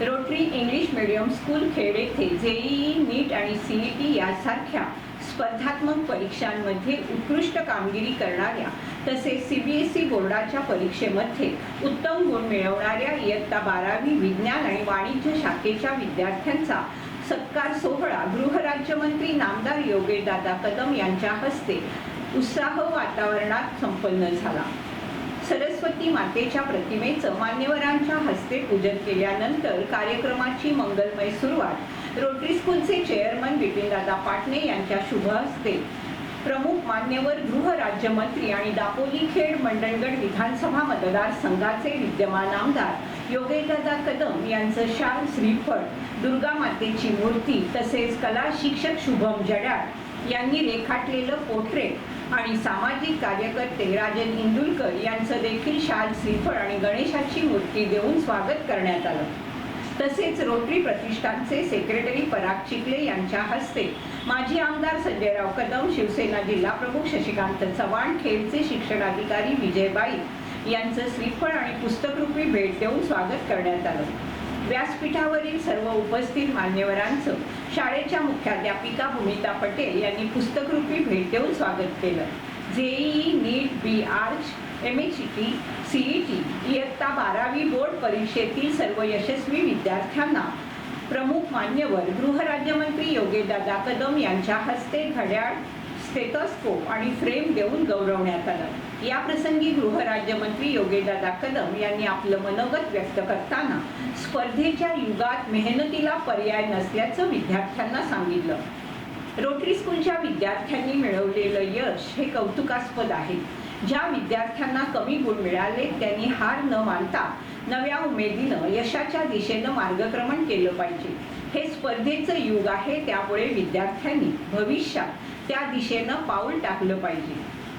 Rotary English medium school Khed येथे JEE नीट आणि CET यासारख्या स्पर्धात्मक परीक्षांमध्ये उत्कृष्ट कामगिरी करणाऱ्या तसेच सीबीएसई बोर्डाच्या परीक्षेमध्ये उत्तम गुण मिळवणाऱ्या इयत्ता बारावी विज्ञान आणि वाणिज्य शाखेच्या विद्यार्थ्यांचा सत्कार सोहळा गृहराज्यमंत्री नामदार योगेशदादा कदम यांच्या हस्ते उत्साह वातावरणात संपन्न झाला. सरस्वती मातेच्या प्रतिमेचं मान्यवरांच्या हस्ते पूजन केल्यानंतर कार्यक्रमाची मंगलमय सुरुवात. रोटरी स्कूलचे चेअरमन बिपिनदादा पाटणे यांच्या शुभ हस्ते. प्रमुख मान्यवर गृह राज्यमंत्री आणि दापोली खेड मंडणगड विधानसभा मतदारसंघाचे विद्यमान आमदार योगेशदादा कदम यांचं शाल श्रीफळ दुर्गा मातेची मूर्ती तसेच कला शिक्षक शुभम जडाळ यांनी रेखाटलेलं पोर्ट्रेट आणि सामाजिक कार्यकर्ते राजन इंदुलकर यांचं देखील शाल श्रीफळ आणि गणेशाची मूर्ती देऊन स्वागत करण्यात आलं. तसेच रोटरी प्रतिष्ठानचे सेक्रेटरी पराग चिखले यांच्या हस्ते माजी आमदार संजयराव कदम शिवसेना जिल्हा प्रमुख शशिकांत चव्हाण खेडचे शिक्षणाधिकारी विजयबाई यांचं श्रीफळ आणि पुस्तकरूपी भेट देऊन स्वागत करण्यात आलं. व्यासपीठावरील सर्व उपस्थित मान्यवरांचं शाळेच्या मुख्याध्यापिका भूमिता पटेल यांनी पुस्तकरूपी भेट देऊन स्वागत केलं. JEE NEET B Arch M H T C E T इयत्ता बारावी बोर्ड परीक्षेतील सर्व यशस्वी विद्यार्थ्यांना प्रमुख मान्यवर गृहराज्यमंत्री योगेशदादा कदम यांच्या हस्ते घड्याळ स्टेथोस्कोप आणि फ्रेम देऊन गौरवण्यात आलं. या प्रसंगी गृहराज्यमंत्री योगेशदादा कदम यांनी आपलं मनोगत व्यक्त करताना स्पर्धेच्या युगात मेहनतीला पर्याय नसल्याचं विद्यार्थ्यांना सांगितलं. रोटरी स्कूलच्या विद्यार्थ्यांनी मिळवलेलं यश हे कौतुकास्पद आहे. ज्या विद्यार्थ्यांना कमी गुण मिळाले त्यांनी हार न मानता नव्या उमेदीनं यशाच्या दिशेनं मार्गक्रमण केलं पाहिजे. हे स्पर्धेचं युग आहे त्यामुळे विद्यार्थ्यांनी भविष्यात त्या दिशेनं पाऊल टाकलं पाहिजे.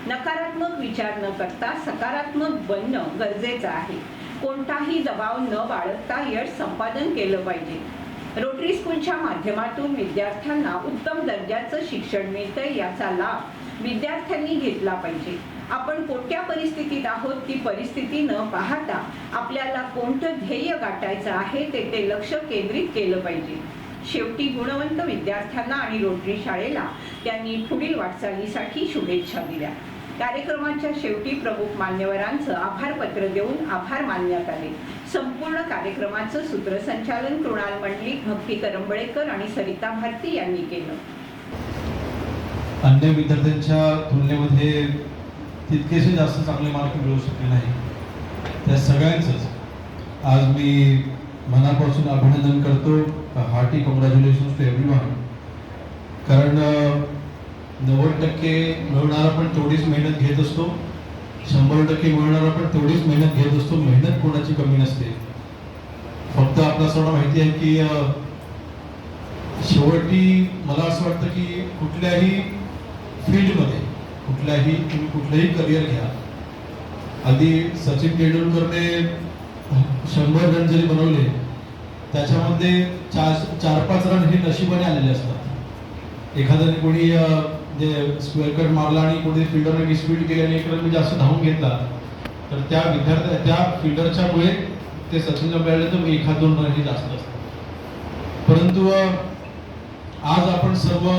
नकारात्मक विचार न करता सकारात्मक बनणं गरजेचं आहे. कोणताही दबाव न बाळगता यश संपादन केलं पाहिजे. रोटरी स्कूलच्या माध्यमातून विद्यार्थ्यांना उत्तम दर्जाचं शिक्षण मिळतं याचा लाभ विद्यार्थ्यांनी घेतला पाहिजे. आपण कोणत्या परिस्थितीत आहोत ती परिस्थिती न पाहता आपल्याला कोणतं ध्येय गाठायचं आहे ते ते लक्ष केंद्रित केलं पाहिजे. शेवटी गुणवंत विद्यार्थ्यांना आणि रोटरी शाळेला त्यांनी पुढील वाटचालीसाठी शुभेच्छा दिल्या. कार्यक्रमाच्या शेवटी प्रमुख मान्यवरांचं आभार पत्र देऊन आभार मानण्यात आले. संपूर्ण कार्यक्रमाचं सूत्रसंचालन कृणाल मंडलिक भक्ती करंबळेकर आणि सरिता भारती यांनी केलं. अन्य विद्यार्थ्यांच्या तुलनेमध्ये तितकेसे जास्त चांगले मार्क मिळू शकले नाही. त्या सगळ्यांचंच. आज मी मनापासून अभिनंदन करतो. Hearty congratulation to everyone कारण नव्वद टक्के मिळवणारा पण तेवढीच मेहनत घेत असतो. शंभर टक्के मिळवणारा पण तेवढीच मेहनत घेत असतो. मेहनत कोणाची कमी नसते. फक्त आपल्याला सगळं माहिती आहे की शेवटी मला असं वाटतं की कुठल्याही फील्डमध्ये कुठल्याही तुम्ही कुठलंही करिअर घ्या. आधी सचिन तेंडुलकरने शंभर रन जरी बनवले त्याच्यामध्ये चार चार पाच रन हे नशिबाने आलेले असतात. एखाद्याने कोणी जे स्क्वेअर कट मारला आणि कोणी फिल्डरने स्पीड केली आणि एक रन जास्त म्हणजे धावून घेतला तर त्या विद्यार्थ्या त्या फिल्डरच्यामुळे ते सचिनला मिळाले तर एखाद दोन रन हे जास्त असतात. परंतु आज आपण सर्व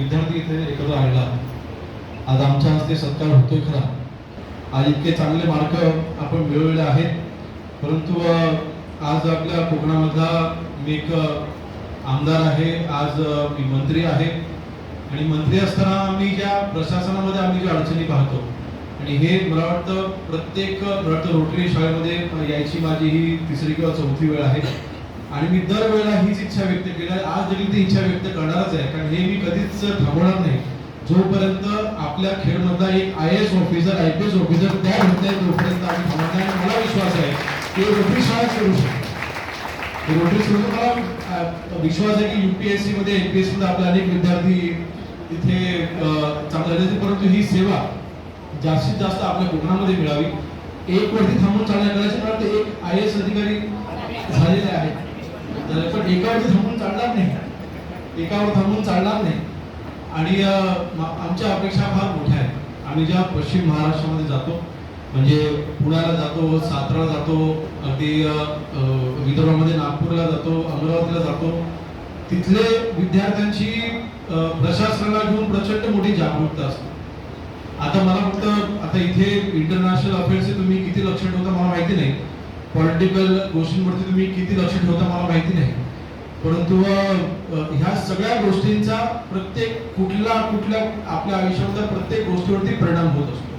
विद्यार्थी इथे एकत्र आणला आज आमच्या हस्ते सत्कार होतोय खरा. आज इतके चांगले मार्क आपण मिळवलेले आहेत. परंतु आज आपल्या कोकणामधला मी एक आमदार आहे. आज मी मंत्री आहे. आणि मंत्री असताना आम्ही ज्या प्रशासनामध्ये आम्ही ज्या अडचणी पाहतो आणि हे मला वाटतं प्रत्येक मला वाटतं रोटरी शाळेमध्ये यायची माझी ही तिसरी किंवा चौथी वेळ आहे. आणि मी दरवेळेला हीच इच्छा व्यक्त केली आज देखील ती इच्छा व्यक्त करणारच आहे. कारण हे मी कधीच थांबवणार नाही. जोपर्यंत आपल्या खेळमधला एक I S officer I P S officer तयार होत नाही तोपर्यंत आम्ही थांबणार नाही. मला विश्वास आहे की रोटरी शाळा करू शकतो. रोटरी सोडून मला विश्वास आहे की युपीएससी मध्ये एमपीएससी मध्ये आपले अनेक विद्यार्थी तिथे चांगले देते परंतु ही सेवा जास्तीत जास्त आपल्या कोकणामध्ये मिळावी. एक वरती थांबून चालण्याकडे मला एक आय एस अधिकारी झालेले आहेत. तर पण एकावरती थांबून चालणार नाही. एकावर थांबून चालणार नाही. आणि आमच्या अपेक्षा फार मोठ्या आहेत. आम्ही ज्या पश्चिम महाराष्ट्रामध्ये जातो म्हणजे पुण्याला जातो सातारा जातो अगदी विदर्भामध्ये नागपूरला जातो अमरावतीला जातो तिथले विद्यार्थ्यांची प्रशासनाला घेऊन प्रचंड मोठी जागरूकता असते. आता मला फक्त आता इथे इंटरनॅशनल अफेअर्सचे तुम्ही किती लक्ष ठेवता मला माहिती नाही. पॉलिटिकल गोष्टींवरती तुम्ही किती लक्ष ठेवता मला माहिती नाही. परंतु ह्या सगळ्या गोष्टींचा प्रत्येक कुठला कुठल्या आपल्या आयुष्यावर प्रत्येक गोष्टीवरती परिणाम होत असतो.